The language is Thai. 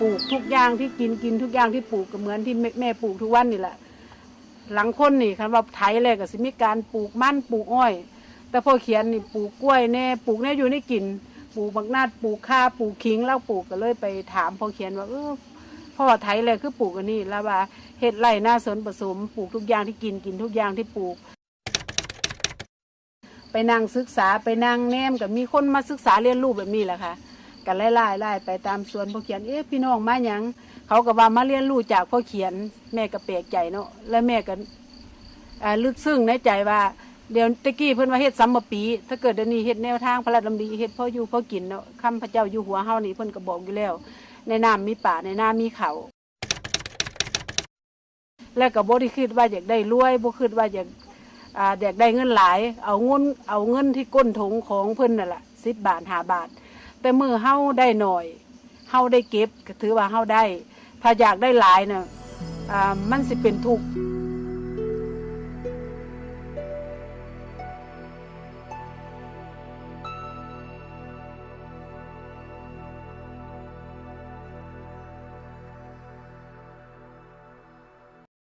ปลูกทุกอย่างที่กินกินทุกอย่างที่ปลูกก็เหมือนที่แม่ปลูกทุกวันนี่แหละ หลังคนนี่คันว่าไถแรกก็สิมีการปลูกมันปลูกอ้อย แต่พอเขียนนี่ปลูกกล้วยแน่ปลูกแน่อยู่ในกินปลูกบักนาดปลูกข้าปลูกขิงแล้วปลูกก็เลยไปถามพอเขียนว่าเออพ่อไถแรกคือปลูกอันนี้แล้วว่าเฮ็ดไร่หน้าสนผสมปลูกทุกอย่างที่กินกินทุกอย่างที่ปลูก ไปนั่งศึกษาไปนั่งแนมกับมีคนมาศึกษาเรียนรู้แบบนี้แหละค่ะ กันไล่ไล่ไล่ไปตามสวนพ่อเขียนเอ๊ะพี่น้องมาหยังเขาก็ว่ามาเรียนรู้จากพ่อเขียน แม่ก็แปลกใจเนาะแล้วแม่ก็ลึกซึ้งในใจว่าเดี๋ยวตะกี้เพิ่นว่าเฮ็ดซ้ำมาปี ถ้าเกิดเดี๋ยวนี้เฮ็ดแนวทางพระราชดำริเฮ็ดพ่ออยู่พ่อกินเนาะคำพระเจ้าอยู่หัวเฮานี่เพิ่นก็บอกอยู่แล้ว ในน้ำมีป่าในน้ำมีเขา แล้วก็บ่ได้คิดว่าอยากได้รวยบ่คิดว่าอยากอ่าอยากได้เงินหลาย เอาเงินเอาเงินที่ก้นถุงของเพิ่นนั่นแหละสิบบาทหาบาท แต่มือเฮาได้หน่อยเฮาได้เก็บก็ถือว่าเฮาได้ ถ้าอยากได้หลายเนี่ยอ่ามันสิเป็นทุกข์